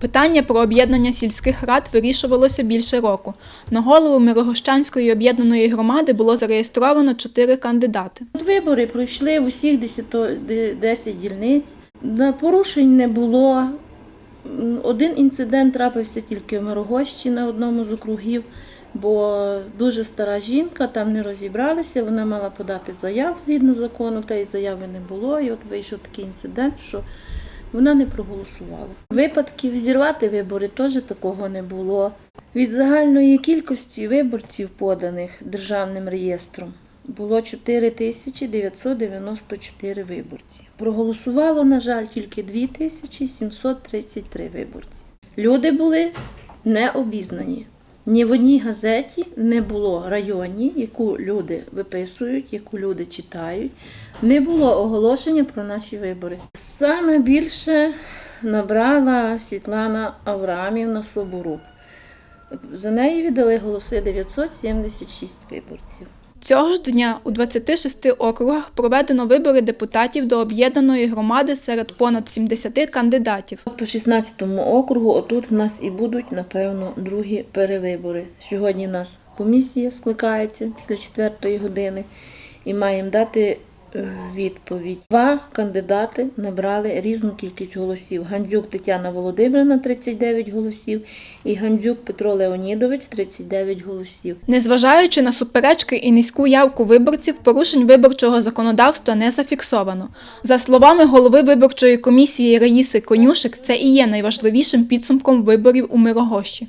Питання про об'єднання сільських рад вирішувалося більше року. На голову Мирогощанської об'єднаної громади було зареєстровано чотири кандидати. От Вибори пройшли в усіх 10, 10 дільниць. Порушень не було. Один інцидент трапився тільки в Мирогощі на одному з округів, бо дуже стара жінка там не розібралися. Вона мала подати заяву згідно закону, та й заяви не було. І от вийшов такий інцидент, що вона не проголосувала. Випадків зірвати вибори теж такого не було. Від загальної кількості виборців, поданих державним реєстром, було 4994 виборці. Проголосувало, на жаль, тільки 2733 виборці. Люди були не обізнані. Ні в одній газеті не було районі, яку люди виписують, яку люди читають. Не було оголошення про наші вибори. Саме більше набрала Світлана Аврамівна Соборук. За неї віддали голоси 976 виборців. Цього ж дня у 26 округах проведено вибори депутатів до об'єднаної громади серед понад 70 кандидатів. По 16-му округу отут в нас і будуть, напевно, другі перевибори. Сьогодні у нас комісія скликається після 4 години і маємо дати відповідь. Два кандидати набрали різну кількість голосів. Гандзюк Тетяна Володимирівна 39 голосів і Гандзюк Петро Леонідович 39 голосів. Незважаючи на суперечки і низьку явку виборців, порушень виборчого законодавства не зафіксовано. За словами голови виборчої комісії Раїси Конюшик, це і є найважливішим підсумком виборів у Мирогощі.